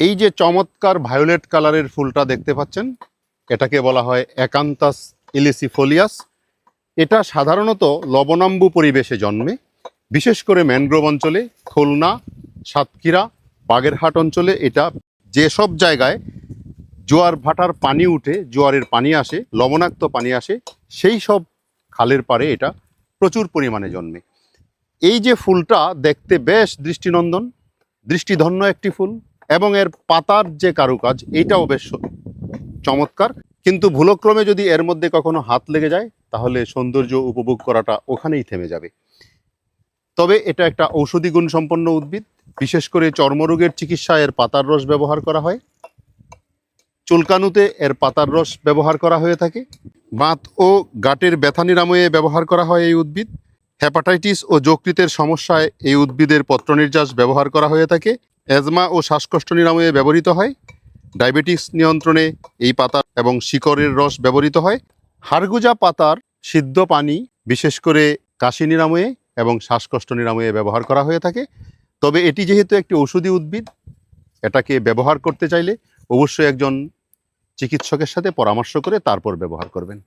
এই যে চমৎকার ভায়োলেট কালারের ফুলটা দেখতে পাচ্ছেন, এটাকে বলা হয় একান্তাস ইলিসিফোলিয়াস এটা সাধারণত লবণাম্বু পরিবেশে জন্মে, বিশেষ করে ম্যানগ্রোভ অঞ্চলে, খুলনা, সাতক্ষীরা, বাগেরহাট অঞ্চলে এটা যেসব জায়গায় জোয়ার ভাটার পানি উঠে, জোয়ারের পানি আসে, লবণাক্ত পানি আসে, সেই সব খালের পাড়ে এটা প্রচুর পরিমাণে জন্মে। এই যে ফুলটা দেখতে বেশ দৃষ্টিনন্দন, দৃষ্টিধন্য একটি ফুল। এবং এর পাতার যে কারুকাজ, এইটাও বেশ চমৎকার। কিন্তু ভুলক্রমে যদি এর মধ্যে কখনো হাত লেগে যায়, তাহলে সৌন্দর্য উপভোগ করাটা ওখানেই থেমে যাবে। তবে এটা একটা ঔষধি গুণ সম্পন্ন উদ্ভিদ। বিশেষ করে চর্মরোগের চিকিৎসায় এর পাতার রস ব্যবহার করা হয়। চুলকানুতে এর পাতার রস ব্যবহার করা হয়ে থাকে। বাত ও গাটের ব্যথা নিরাময়ে ব্যবহার করা হয় এই উদ্ভিদ। হ্যাপাটাইটিস ও যকৃতের সমস্যায় এই উদ্ভিদের পত্রনির্যাস ব্যবহার করা হয়ে থাকে। অ্যাজমা ও শ্বাসকষ্ট নিরাময়ে ব্যবহৃত হয়, ডায়াবেটিস নিয়ন্ত্রণে এই পাতা এবং শিকড়ের রস ব্যবহৃত হয়, হাড়গুজা পাতার সিদ্ধ পানি, বিশেষ করে কাশি নিরাময়ে এবং শ্বাসকষ্ট নিরাময়ে ব্যবহার করা হয়ে থাকে। তবে এটি যেহেতু একটি ঔষধি উদ্ভিদ, এটাকে ব্যবহার করতে চাইলে অবশ্যই একজন চিকিৎসকের সাথে পরামর্শ করে তারপর ব্যবহার করবেন।